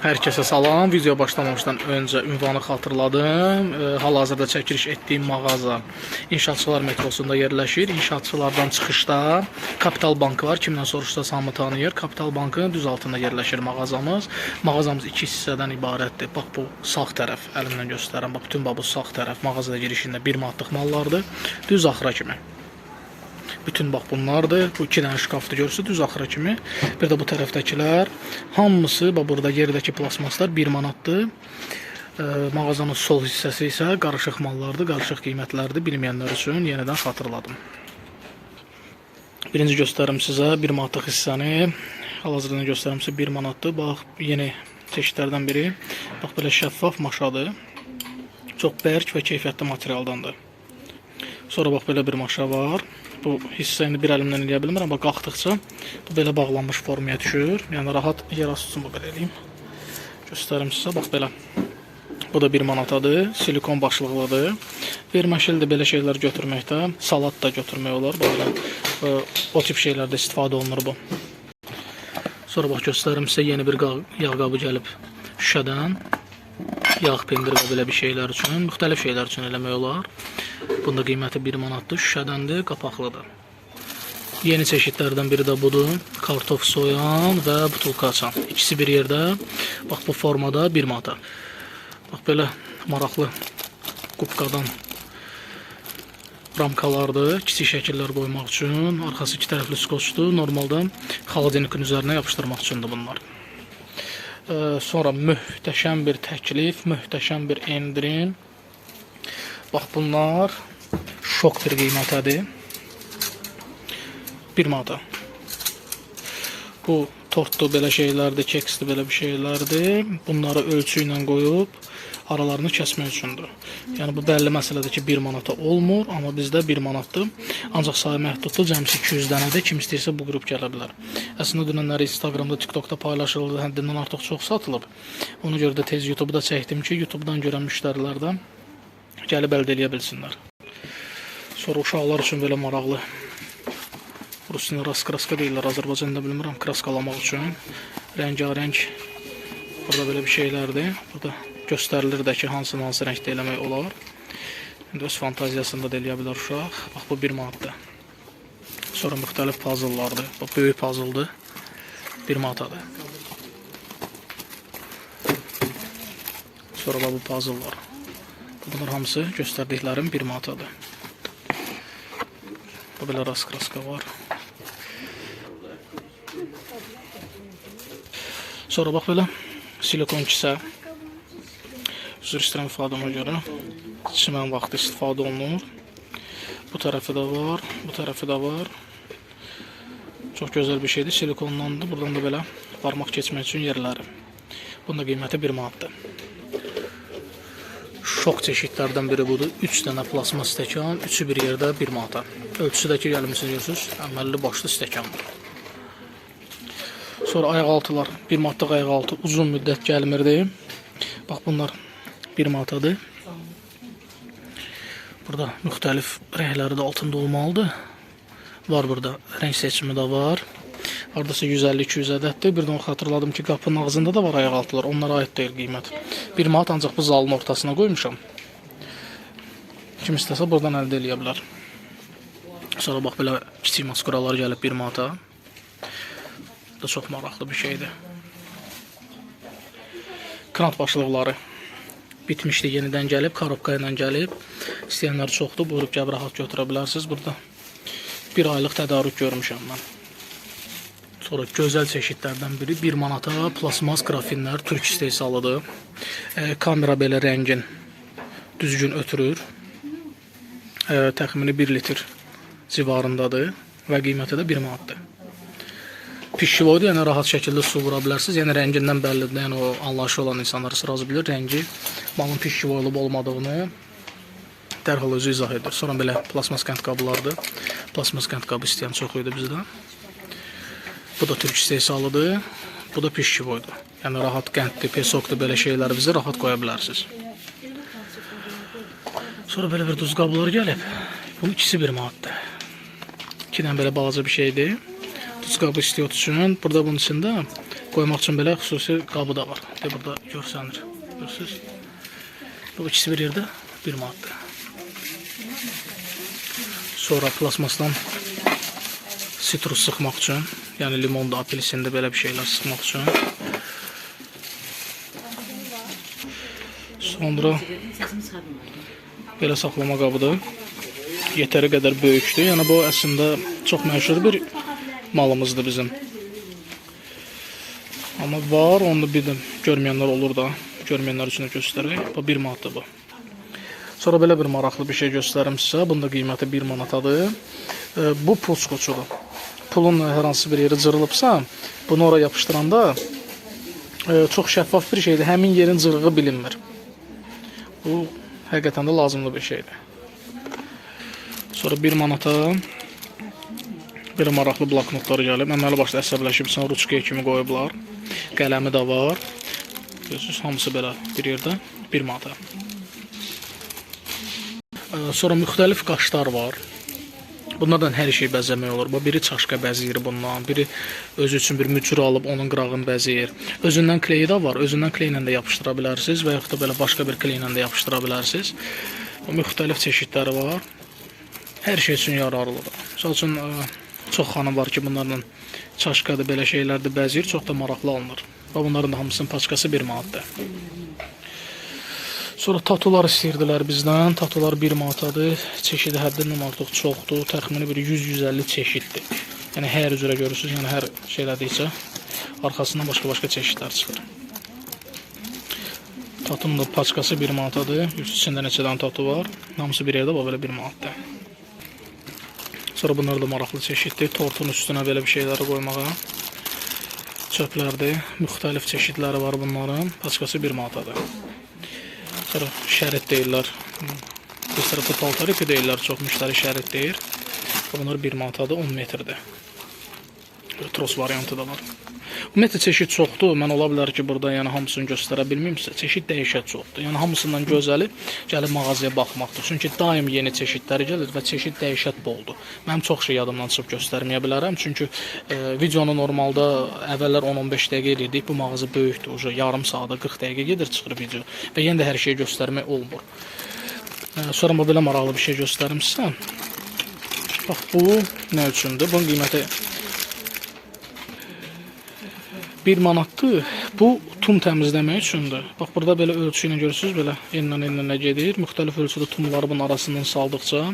Hər kəsə salam. Video başlamamışdan öncə ünvanı xatırladım. E, Hal-hazırda çəkiliş etdiyim mağaza İnşaatçılar metrosunda yerləşir. İnşaatçılardan çıxışda Kapital Bank var. Kimdən soruşsa hamı tanıyır. Kapital Bankın düz altında yerləşir mağazamız. Mağazamız iki hissədən ibarətdir. Bax bu sağ tərəf əlimdən göstərəm. Bax bütün bu sağ tərəf mağazaya girişində 1 manatlıq mallardır. Düz axıra kimi. Bütün bax bunlardır. Bu iki dənə şkafdır görürsüz düz axıra kimi. Bir də bu tərəfdəkilər hamısı bax burada yerdəki plasmaslar 1 manatdır. E, mağazanın sol hissəsi isə qarışıq mallardır, qarışıq qiymətlərdir. Bilməyənlər üçün yenidən xatırladım. Birinci göstərim sizə 1 manatlıq hissəni. Hal-hazırda göstərim sizə 1 manatdır. Bax yeni çeşidlərdən biri. Bax belə şəffaf maşadır. Çox bərk və keyfiyyətli materialdandır. Sonra bax belə bir maşa var. Bu hissə indi bir əlimdən eləyə bilmirəm, amma qalxdıqca bu belə bağlanmış formaya düşür. Yəni rahat yer asılsın bu belə eləyim. Göstərim sizə bax belə. Bu da 1 manatadır. Silikon başlıqlıdır. Verməşildir belə şeylər götürməkdə. Salat da götürmək olar. Belə o tip şeylərdə istifadə olunur bu. Sonra bax göstərim sizə yeni bir yağ qabı gəlib şüşədən. Yağ pendir və belə bir şeylər üçün, müxtəlif şeylər üçün eləmək olar. Bunda qiyməti 1 manatdır, şüşədəndir, qapaqlıdır. Yeni çeşidlərdən biri də budur. Kartof soyan və butulka açan. İkisi bir yerdə. Bax bu formada 1 manata. Bax belə maraqlı qubqadan ramkalardır. Kiçik şəkillər qoymaq üçün. Arxası iki tərəfli skoçdur. Normalda xaladenikın üzərinə yapışdırmaq üçündür bunlar. Sonra möhtəşəm bir təklif, möhtəşəm bir endirim. Bax bunlar şok bir qiymətədir. 1 manata. Bu tortdur, belə şeylərdir, keksdir, belə bir şeylərdir. Bunları ölçü ilə qoyub aralarını kəsmək üçündür. Yəni bu bəlli məsələdir ki, 1 manata olmur, amma bizdə 1 manatdır. Ancaq sayı məhduddur, cəmsi 200 dənədir. Kim istəyirsə bu qrup gələ bilər. Əslində dünənləri Instagramda, TikTokda paylaşıldı, həddindən artıq çox satılıb. Ona görə də tez YouTube-da çəkdim ki, YouTube-dan görən müştərilər gəlib əldə eləyə bilsinlər. Sonra uşaqlar üçün belə maraqlı Rusunda rast kraska deyirlər, Azərbaycanda bilmirəm, kraskalamaq üçün. Rəngarəng burada belə bir şeylərdir. Burada göstərilir də ki, hansını hansı rəngdə eləmək olar. İndi öz fantaziyasında da eləyə bilər uşaq. Bax bu 1 manatdır. Sonra müxtəlif puzzle'lardır. Bax böyük puzzle'dır. 1 manatadır. Sonra bu puzzle'lar. Bunlar hamısı göstərdiklərim 1 manatadır. Bu belə rast kraska var. Sonra bax belə silikon kisə. Üzr istəyirəm ifadəmə görə. Çimən vaxtı istifadə olunur. Bu tərəfi də var, bu tərəfi də var. Çox gözəl bir şeydir. Silikondandır. Buradan da belə barmaq keçmək üçün yerləri. Bunun da qiyməti 1 manatdır. Şok çeşidlərdən biri budur. 3 dənə plasma stəkan, üçü bir yerdə 1 manata. Ölçüsü də ki, gəlmişsiniz görürsüz, əməlli başlı stəkandır. Sonra ayaqaltılar, 1 manatlıq ayaqaltı uzun müddət gəlmirdi. Bax bunlar 1 manatadır. Burada müxtəlif rəngləri də altında olmalıdır. Var burada, rəng seçimi də var. Hardasa 150-200 ədəddir. Bir də onu xatırladım ki, qapının ağzında da var ayaqaltılar. Onlara aid deyil qiymət. 1 manat ancaq bu zalın ortasına qoymuşam. Kim istəsə buradan əldə eləyə bilər. Sonra bax belə kiçik maskuralar gəlib 1 manata. Da çox maraqlı bir şeydir. Krant başlıqları bitmişdi, yenidən gəlib, korobka ilə gəlib. İstəyənlər çoxdur, buyurub gəlib rahat götürə bilərsiniz. Burada bir aylıq tədarük görmüşəm mən. Sonra gözəl çeşidlərdən biri 1 manata plasmas qrafinlər türk istehsalıdır. E, kamera belə rəngin düzgün ötürür. E, təxmini 1 litr civarındadır və qiyməti də 1 manatdır. Pişivoydur, yəni rahat şəkildə su vura bilərsiniz. Yəni rəngindən bəllidir. Yəni o anlayışı olan insanlar sırazı bilir rəngi malın pişivoy olub olmadığını dərhal özü izah edir. Sonra belə plasmas qənd qablardır. Plasmas qənd qabı istəyən çox idi bizdə. Bu da türk istehsalıdır. Bu da pişivoydur. Yəni rahat qənddir, pesokdur belə şeyləri bizə rahat qoya bilərsiniz. Sonra belə bir duz qablar gəlib. Bunun ikisi 1 manatdır. İki dənə belə balaca bir şeydir. Duz qabı istiot üçün. Burada bunun içində Qoymaq üçün belə xüsusi qabı da var. De burada görsənir. Görürsüz? Bu ikisi bir yerdə 1 manatdır. Sonra plasmasdan sitrus sıxmaq üçün, yəni limonda, apelsində belə bir şeylər sıxmaq üçün. Sonra belə saxlama qabıdır. Yetəri qədər böyükdür. Yəni bu əslində çox məşhur bir malımızdır bizim. Amma var, onu bir də görməyənlər olur da. Görməyənlər üçün də göstərək. Bu 1 manatdır bu. Sonra belə bir maraqlı bir şey göstərim sizə. Bunda qiyməti 1 manatadır. E, bu pulskoçudur. Pulun hər hansı bir yeri cırılıbsa, bunu ora yapışdıranda e, çox şəffaf bir şeydir. Həmin yerin cırığı bilinmir. Bu həqiqətən də lazımlı bir şeydir. Sonra 1 manata belə maraqlı bloknotlar gəlib. Əməli başda əsəbləşibsən, ruçkaya kimi qoyublar. Qələmi də var. Görürsüz, hamısı belə bir yerdə 1 manata. Ee, Sonra müxtəlif qaşlar var. Bunlardan hər şey bəzəmək olur. Bu biri çaşqa bəzəyir bundan, biri özü üçün bir mücrü alıb onun qırağını bəzəyir. Özündən kleyi də var. Özündən kleylə də yapışdıra bilərsiniz və yaxud da belə başqa bir kleylə də yapışdıra bilərsiniz. Bu müxtəlif çeşidləri var. Hər şey üçün yararlıdır. Məsəl üçün ə, çox xanım var ki, bunlarla çaşqadır, belə şeylərdə bəzəyir, çox da maraqlı alınır. Və bunların da hamısının paçkası 1 manatdır. Sonra tatular istəyirdilər bizdən. Tatular 1 manatadır. Çeşidi həddindən artıq çoxdur. Təxmini bir 100-150 çeşiddir. Yəni hər üzrə görürsüz, yəni hər şeylədikcə arxasından başqa-başqa çeşidlər çıxır. Tatın da paçkası 1 manatadır. İçində neçə dənə tatu var. Hamısı bir yerdə bax belə 1 manatdır. Sonra bunlar da maraqlı çeşiddir. Tortun üstünə belə bir şeyləri qoymağa. Çöplərdir. Müxtəlif çeşidləri var bunların. Paçkası 1 manatadır. Sonra şərit deyirlər. Bir tərəfdə paltariki deyirlər, çox müştəri şərit deyir. Bunlar 1 manatadır, 10 metrdir. Tros variantı da var. Ümumiyyətlə çeşid çoxdur. Mən ola bilər ki, burada yəni hamısını göstərə bilməyimsə, çeşid dəyişə çoxdur. Yəni hamısından gözəli gəlib mağazaya baxmaqdır. Çünki daim yeni çeşidlər gəlir və çeşid dəyişət boldur. Mənim çox şey yadımdan çıxıb göstərməyə bilərəm. Çünki e, videonu normalda əvvəllər 10-15 dəqiqə edirdik. Bu mağaza böyükdür. Uca yarım saata 40 dəqiqə gedir çıxır video və yenə də hər şeyi göstərmək olmur. E, sonra bu belə maraqlı bir şey göstərim sizə. Bax bu nə üçündür? Bunun qiyməti 1 manatdır. Bu tum təmizləmək üçündür. Bax burada belə ölçü ilə görürsüz, belə enlə enlə gedir. Müxtəlif ölçüdə tumları bunun arasından saldıqca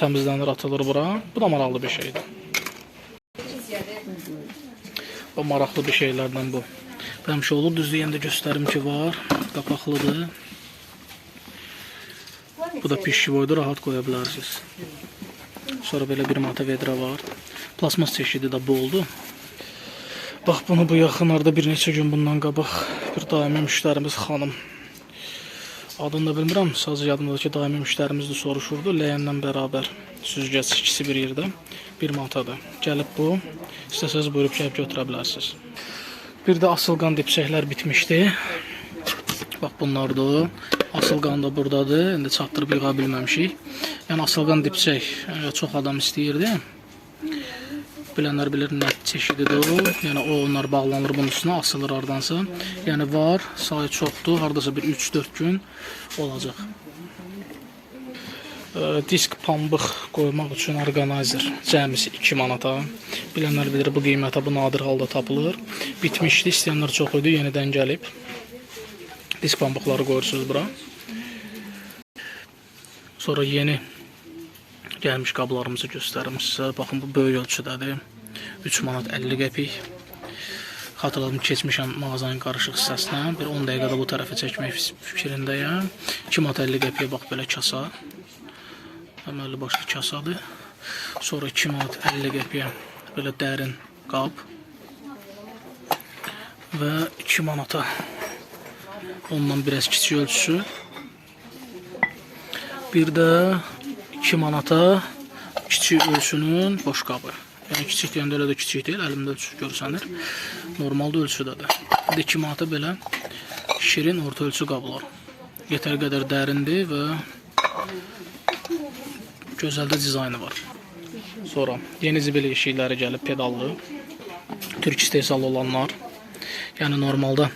təmizlənir, atılır bura. Bu da maraqlı bir şeydir. Bu maraqlı bir şeylərdən bu. Həmişə olur düzləyəndə göstərim ki var. Qapaqlıdır. Bu da pişivoydur, rahat qoya bilərsiniz. Sonra belə bir mata vedra var. Plasmas çeşidi də bu oldu. Bax bunu bu yaxınlarda bir neçə gün bundan qabaq bir daimi müştərimiz xanım adını da bilmirəm, sadəcə yadımdadır ki, daimi müştərimizdir soruşurdu. Ləyənlə bərabər süzgəc ikisi bir yerdə 1 manatadır. Gəlib bu, istəsəz buyurub gəlib götürə bilərsiniz. Bir də asılqan dipçəklər bitmişdi. Bax bunlardır. Asılqan da buradadır. İndi çatdırıb yığa bilməmişik. Yəni asılqan dipçək e, çox adam istəyirdi. Bilənlər bilir nə çeşididir o. Yəni o onlar bağlanır bunun üstünə, asılır hardansa. Yəni var, sayı çoxdur. Hardasa bir 3-4 gün olacaq. Disk pambıq qoymaq üçün orqanayzer cəmisi 2 manata. Bilənlər bilir bu qiymətə bu nadir halda tapılır. Bitmişdi, istəyənlər çox idi, yenidən gəlib. Disk pambıqları qoyursunuz bura. Sonra yeni gəlmiş qablarımızı göstərim sizə. Baxın bu böyük ölçüdədir. 3 manat 50 qəpik. Xatırladım keçmişəm mağazanın qarışıq hissəsinə. Bir 10 dəqiqədə bu tərəfə çəkmək fikrindəyəm. 2 manat 50 qəpiyə bax belə kasa. Əməlli başlı kasadır. Sonra 2 manat 50 qəpiyə belə dərin qab. Və 2 manata ondan biraz kiçik ölçüsü. Bir də 2 manata kiçik ölçünün boş qabı. Yəni kiçik deyəndə elə də kiçik deyil, əlimdə ölçü görsənir. Normalda ölçüdədir. Bir də 2 manata belə şirin orta ölçü qablar. Yetər qədər dərindir və gözəl də dizaynı var. Sonra yeni zibil yeşikləri gəlib pedallı. Türk istehsalı olanlar. Yəni normalda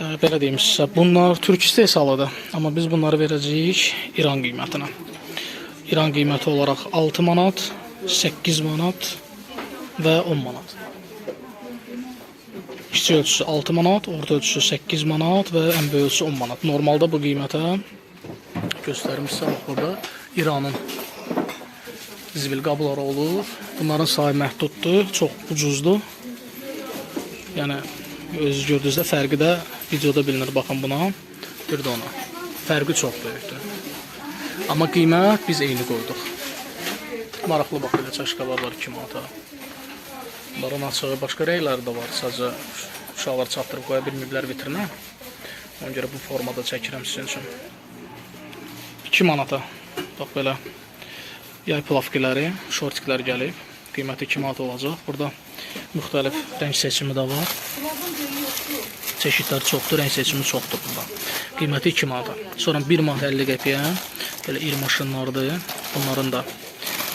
e, belə deyim sizə, bunlar türk istehsalıdır, amma biz bunları verəcəyik İran qiymətinə. İran qiyməti olaraq 6 manat, 8 manat və 10 manat. Kiçik ölçüsü 6 manat, orta ölçüsü 8 manat və ən böyük ölçüsü 10 manat. Normalda bu qiymətə göstərim sizə bax burada İranın zibil qabları olur. Bunların sayı məhduddur, çox ucuzdur. Yəni özünüz gördüyünüzdə fərqi də videoda bilinir. Baxın buna, bir də ona. Fərqi çox böyükdür. Amma qiymət biz eyni qoyduq. Maraqlı bax belə çaşkalar var 2 manata. Bunların açığı başqa rəyləri də var. Sadəcə uşaqlar çatdırıb qoya bilməyiblər vitrinə. Ona görə bu formada çəkirəm sizin üçün. 2 manata. Bax belə yay plavkiləri, şortiklər gəlib. Qiyməti 2 manat olacaq. Burada müxtəlif rəng seçimi də var. Çeşidlər çoxdur, rəng seçimi çoxdur burada. Qiyməti 2 manata. Sonra 1 manat 50 qəpiyə belə iri maşınlardır. Bunların da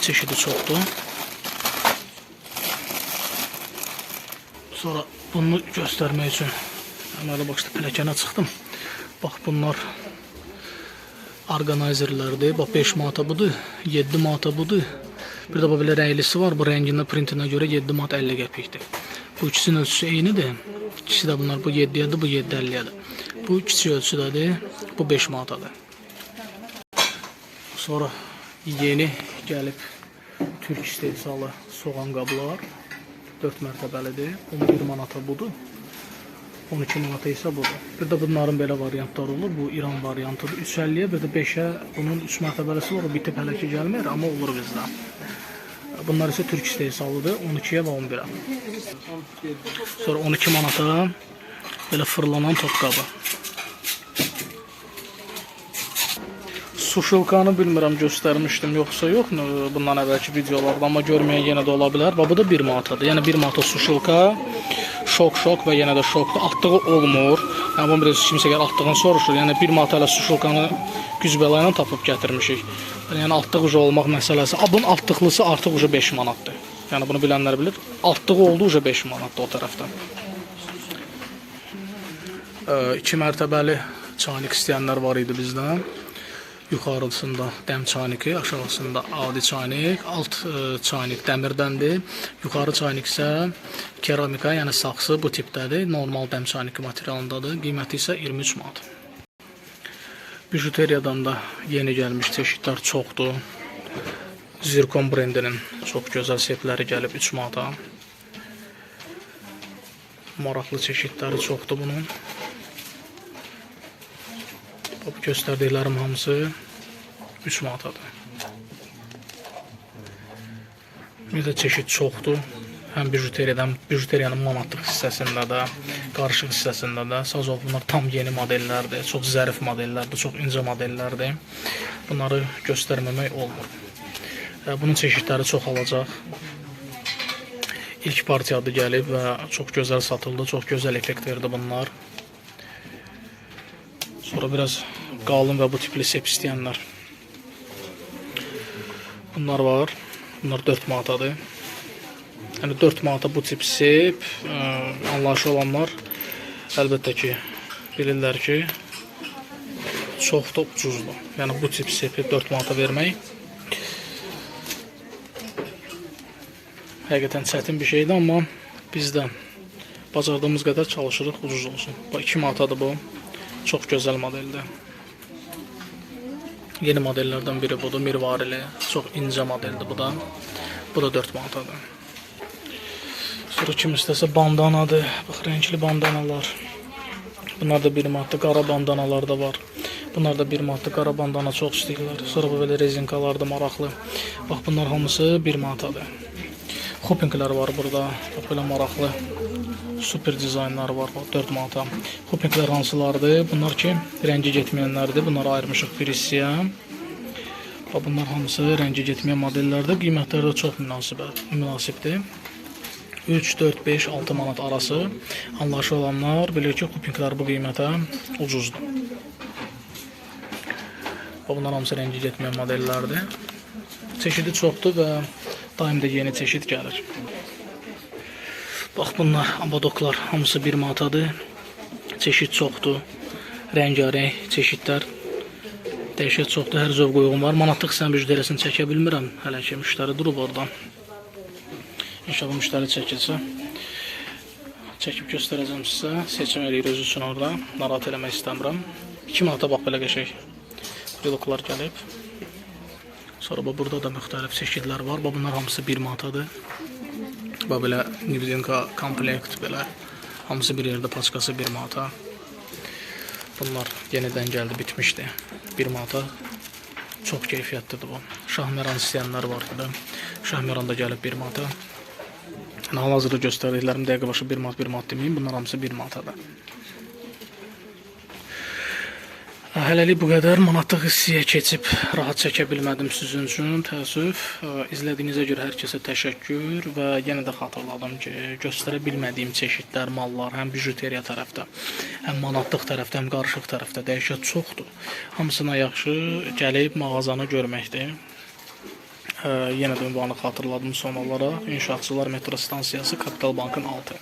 çeşidi çoxdur. Sonra bunu göstərmək üçün əməli başda pilləkənə çıxdım. Bax bunlar orqanayzerlərdir. Bax 5 manata budur, 7 manata budur. Bir də belə rənglisi var. Bu rənginə, printinə görə 7 manat 50 qəpikdir. Bu ikisinin ölçüsü eynidir. İkisi də bunlar bu 7-yədir, bu 7.50-yədir. Bu kiçik ölçüdədir, bu 5 manatadır. Sonra yeni gəlib Türk istehsalı soğan qablar 4 mərtəbəlidir. 11 manata budur. 12 manata isə budur. Bir də bunların belə variantları olur. Bu İran variantıdır. 350-yə, bir də 5-ə bunun 3 mərtəbəsi var. O bitib hələ ki gəlmir, amma olur bizdə. Bunlar isə Türk istehsalıdır. 12-yə və 11-ə. Sonra 12 manata belə fırlanan top qabı. Suşulkanı bilmirəm göstərmişdim yoxsa yox bundan əvvəlki videolarda, amma görməyən yenə də ola bilər. Bax bu da 1 manatadır. Yəni 1 manata suşulka, şok şok və yenə də şokdur. Atdığı olmur. Yəni bunu biraz kimsə gəl atdığını soruşur. Yəni 1 manata ilə suşulkanı güc bəla ilə tapıb gətirmişik. Yəni atdıq uca olmaq məsələsi. A bunun atdıqlısı artıq uca 5 manatdır. Yəni bunu bilənlər bilir. Atdığı oldu uca 5 manatdır o tərəfdən. 2 mərtəbəli çaynik istəyənlər var idi bizdən. Yuxarısında dəm çayniki, aşağısında adi çaynik, alt e, çaynik dəmirdəndir. Yuxarı çaynik isə keramika, yəni saxsı bu tipdədir. Normal dəm çayniki materialındadır. Qiyməti isə 23 manat. Bijuteriyadan da yeni gəlmiş çeşidlər çoxdur. Zirkon brendinin çox gözəl setləri gəlib 3 manata. Maraqlı çeşidləri çoxdur bunun. Bu göstərdiklərim hamısı 3 manatadır. Bir də çeşid çoxdur. Həm bijuteriyadan, bijuteriyanın manatlıq hissəsində də, qarışıq hissəsində də. Sazov bunlar tam yeni modellərdir, çox zərif modellərdir, çox incə modellərdir. Bunları göstərməmək olmur. Bunun çeşidləri çoxalacaq. İlk partiyadır gəlib və çox gözəl satıldı, çox gözəl effekt verdi bunlar. Sonra biraz qalın və bu tipli sep istəyənlər. Bunlar var. Bunlar 4 manatadır. Yəni 4 manata bu tip sep ə, anlayışı olanlar əlbəttə ki bilirlər ki çox da ucuzdur. Yəni bu tip sepi 4 manata vermək həqiqətən çətin bir şeydir, amma biz də bacardığımız qədər çalışırıq ucuz olsun. Bax 2 manatadır bu. Çox gözəl modeldir. Yeni modellərdən biri budur, mirvarili. Çox incə modeldir bu da. Bu da 4 manatadır. Sonra kim istəsə bandanadır. Bax, rəngli bandanalar. Bunlar da 1 manatdır. Qara bandanalar da var. Bunlar da 1 manatdır. Qara bandana çox istəyirlər. Sonra bu belə rezinkalar da maraqlı. Bax, bunlar hamısı 1 manatadır. Hoppinglər var burada. Bax, belə maraqlı super dizaynlar var. Bax, 4 manata. Hoppinglər hansılardır? Bunlar ki, rəngi getməyənlərdir. Bunları ayırmışıq bir hissəyə. Bunlar hamısı rəngi getməyən modellərdir. Qiymətləri də çox münasibdir. 3, 4, 5, 6 manat arası anlayışı olanlar bilir ki, hoppinglər bu qiymətə ucuzdur. Bunlar hamısı rəngi getməyən modellərdir. Çeşidi çoxdur və daim də yeni çeşid gəlir. Bax bunlar abadoklar hamısı 1 manatadır. Çeşid çoxdur. Rəngarəng çeşidlər. Dəhşət çoxdur. Hər zövq uyğun var. Manatlıq sən müjdələsini çəkə bilmirəm. Hələ ki müştəri durub oradan. İnşallah müştəri çəkilsə çəkib göstərəcəm sizə. Seçim eləyir özü üçün orada. Narahat eləmək istəmirəm. 2 manata bax belə qəşəng briloklar gəlib. Sonra bax burada da müxtəlif çeşidlər var. Bax bunlar hamısı 1 manatadır. Bax belə Nivzinka komplekt belə. Hamısı bir yerdə paçkası 1 manata. Bunlar yenidən gəldi, bitmişdi. 1 manata. Çox keyfiyyətlidir bu. Şahmeran istəyənlər var idi. Şahmeran da gəlib 1 manata. Hal-hazırda göstərdiklərim dəqiqə başı 1 manat, 1 manat deməyim. Bunlar hamısı 1 manatadır. Hələlik bu qədər manatlıq hissəyə keçib rahat çəkə bilmədim sizin üçün. Təəssüf. İzlədiyinizə görə hər kəsə təşəkkür və yenə də xatırladım ki, göstərə bilmədiyim çeşidlər, mallar həm bijuteriya tərəfdə, həm manatlıq tərəfdə, həm qarışıq tərəfdə dəhşət çoxdur. Hamısına yaxşı gəlib mağazanı görməkdir. Yenə də ünvanı xatırladım son olaraq. İnşaatçılar metro stansiyası Kapital Bankın altı.